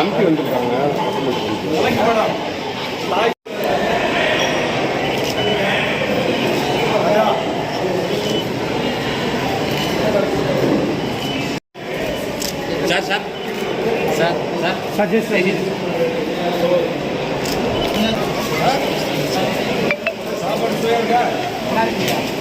அமுக்கி வந்திருக்காங்க sir sir. Sir sir. Suggest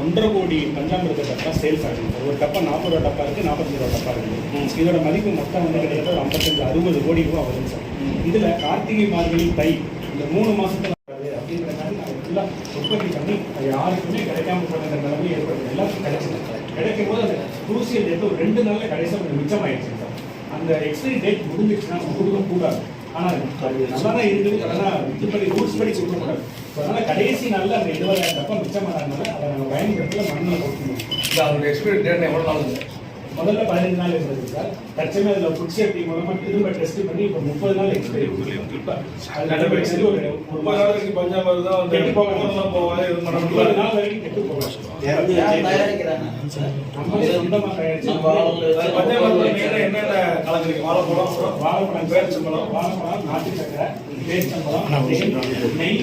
ஒன்றரை கோடி பஞ்சாமிரத டப்பா சேல்ஸ் ஆகுது ஒரு டப்பா நாற்பது ரூபா டப்பா இருக்கு நாற்பத்தஞ்சு ரூபா டப்பா இருக்கு. இதோட மதிப்பு மொத்தம் வந்து கிட்டத்தட்ட ஒரு ஐம்பத்தஞ்சு அறுபது கோடி ரூபா வருது சார். இதுல கார்த்திகை மார்கழி தை இந்த மூணு மாசத்துல வராது அப்படின்றதுனால நாங்கள் ஃபுல்லா உற்பத்தி பண்ணி அது யாருக்குமே கிடைக்காம போன நிலைமை ஏற்படுது. எல்லாருக்கும் கிடைச்சது கிடைக்கும் போது அந்த குரூசியல் ஒரு ரெண்டு நாள்ல கடைசியாக கொஞ்சம் மிச்சமாயிடுச்சு சார். அந்த எக்ஸ்பைரி டேட் முடிஞ்சிச்சுன்னா நம்ம கொடுக்க கூடாது. ஆனால் அது நல்லா தான் இருக்குது ஆனால் இதுபடி ரூல்ஸ் படி கொடுக்கக்கூடாது. அதனால் கடைசி நாளில் அந்த இருபதாயிரம் டப்பா மிச்சமானதுனால அதை நம்ம பயன்படுத்தல மண்ணில் கொடுக்கணும் இல்லை அவங்க எக்ஸ்பீரியன்ஸ் டேட் எவ்வளோ நாள் இருக்கு? முதல்ல பதினஞ்சு நாள் இருந்தது சார். தற்சமயம் அதில் ஃபுட் சேஃப்டி மூலமாக திரும்ப டெஸ்ட் பண்ணி இப்போ முப்பது நாள் எக்ஸ்பைரி இப்போ அது நடவடிக்கை ஒரு ஒரு முப்பது மாதம் நாளைக்கு பஞ்சாமிரதம் தான் வந்து கெட்டு. ஊர்லாம் போவாது முப்பது நாள் வரைக்கும் கெட்டு போகலாம் என்னென்ன கலக்குறீங்க வாழைப்பழம் வாழைப்பழம் பேரிச்சம்பழம் வாழைப்பழம் நாட்டு சக்கரை பேரிச்சம்பழம் நெய்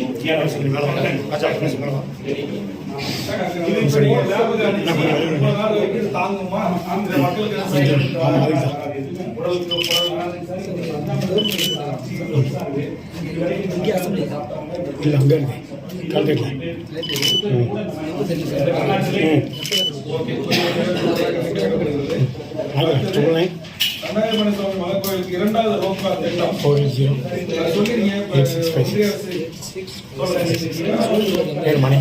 நாள் வரைக்கும் தாங்குமா? இந்த மக்களுக்கு இல்லை அங்கே இருக்கு சொல்லுங்கள் கண்ணாயமணி சுவாமி இரண்டாவது திட்டம் ஃபோர் ஜீரோ சொல்லிருக்கீங்க மணி